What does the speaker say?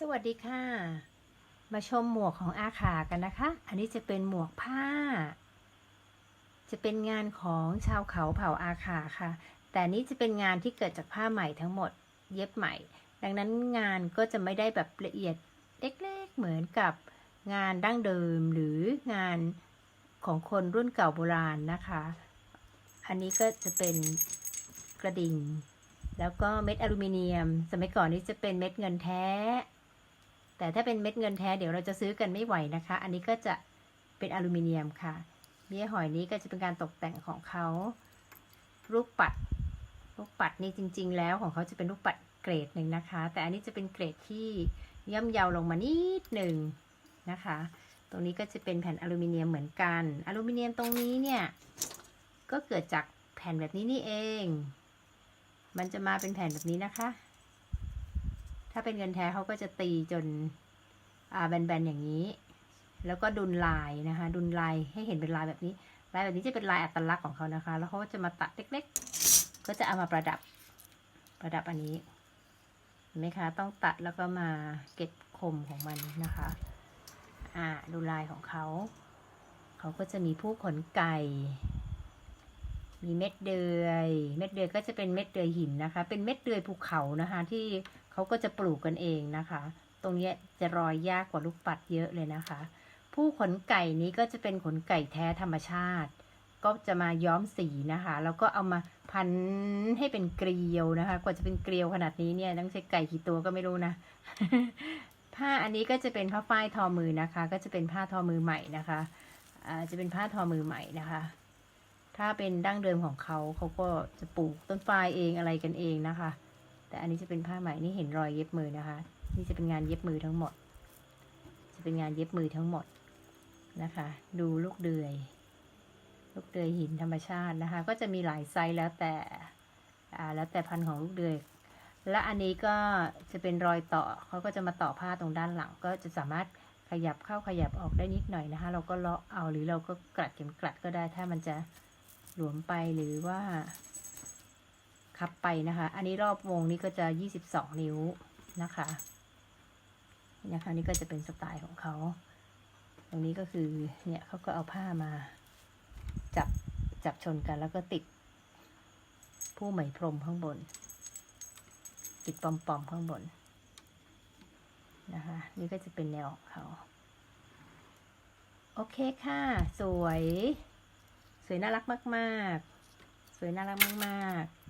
สวัสดีค่ะ มาชมหมวกของอาขากันนะคะ อันนี้จะเป็นหมวกผ้า จะเป็นงานของชาวเขาเผ่าอาขาค่ะ แต่นี้จะเป็นงานที่เกิดจากผ้าใหม่ทั้งหมด เย็บใหม่ ดังนั้นงานก็จะไม่ได้แบบละเอียดเล็กๆ เหมือนกับงานดั้งเดิมหรืองานของคนรุ่นเก่าโบราณนะคะ อันนี้ก็จะเป็นกระดิ่ง แล้วก็เม็ดอลูมิเนียม สมัยก่อนนี้จะเป็นเม็ดเงินแท้ แต่ถ้าเป็นเม็ดเงินแท้เดี๋ยวเราจะซื้อกันไม่ไหวนะคะ อันนี้ก็จะเป็นอลูมิเนียมค่ะ เบี้ยหอยนี้ก็จะเป็นการตกแต่งของเขาลูกปัดลูกปัดนี่จริง ๆ แล้วของเขาจะเป็นลูกปัดเกรดหนึ่งนะคะ แต่อันนี้จะเป็นเกรดที่ย่ำเยาวลงมานิดหนึ่งนะคะ ตรงนี้ก็จะเป็นแผ่นอลูมิเนียมเหมือนกัน อลูมิเนียมตรงนี้เนี่ยก็เกิดจากแผ่นแบบนี้นี่เอง มันจะมาเป็นแผ่นแบบนี้นะคะ ถ้าเป็นเงินแท้เขาก็จะตีจนแบนๆอย่างนี้ แล้วก็ดุลลายนะคะ ดุลลายให้เห็นเป็นลายแบบนี้ ลายแบบนี้จะเป็นลายอัตลักษณ์ของเขานะคะ แล้วเขาก็จะมาตัดเล็กๆ ก็จะเอามาประดับ ประดับอันนี้เห็นไหมคะ ต้องตัดแล้วก็มาเก็บคมของมันนะคะ อ่า ดูลายของเขา เขาก็จะมีผู้ขนไก่ มีเม็ดเดือย เม็ดเดือยก็จะเป็นเม็ดเดือยหินนะคะ เป็นเม็ดเดือยภูเขานะคะ ที่เขาก็จะปลูกกันเองนะคะ ตรงนี้จะรอยยากกว่าลูกปัดเยอะเลยนะคะ ผู้ขนไก่นี้ก็จะเป็นขนไก่แท้ธรรมชาติ ก็จะมาย้อมสีนะคะ แล้วก็เอามาพันให้เป็นเกลียวนะคะ กว่าจะเป็นเกลียวขนาดนี้เนี่ยต้องใช้ไก่กี่ตัวก็ไม่รู้นะ ผ้าอันนี้ก็จะเป็นผ้าฝ้ายทอมือนะคะ ก็จะเป็นผ้าทอมือใหม่นะคะอ่าจะเป็นผ้าทอมือใหม่นะคะ ถ้าเป็นดั้งเดิมของเขาเขาก็จะปลูกต้นฝ้ายเองอะไรกันเองนะคะ แต่อันนี้จะเป็นผ้าใหม่นี่เห็นรอยเย็บมือนะคะ นี่จะเป็นงานเย็บมือทั้งหมด จะเป็นงานเย็บมือทั้งหมดนะคะ ดูลูกเดือย ลูกเดือยหินธรรมชาตินะคะ ก็จะมีหลายไซส์แล้วแต่แล้วแต่พันธุ์ของลูกเดือย และอันนี้ก็จะเป็นรอยต่อเขาก็จะมาต่อผ้าตรงด้านหลัง ก็จะสามารถขยับเข้าขยับออกได้นิดหน่อยนะคะ เราก็เลาะเอาหรือเราก็กลัดเข็มกลัดก็ได้ถ้ามันจะ หลวมไปหรือว่า คับไปนะคะ อันนี้รอบวงนี้ก็จะ22นิ้วนะคะนี่นะคะนี่ก็จะเป็นสไตล์ของเขา ตรงนี้ก็คือเนี่ยเขาก็เอาผ้ามา จับจับชนกันแล้วก็ติด ผู้ไหมพรมข้างบน ติดปอมๆข้างบนนะคะ นี่ก็จะเป็นแนวของเขา โอเคค่ะ สวย สวยน่ารักมาก ๆ สวยน่ารักมาก ๆ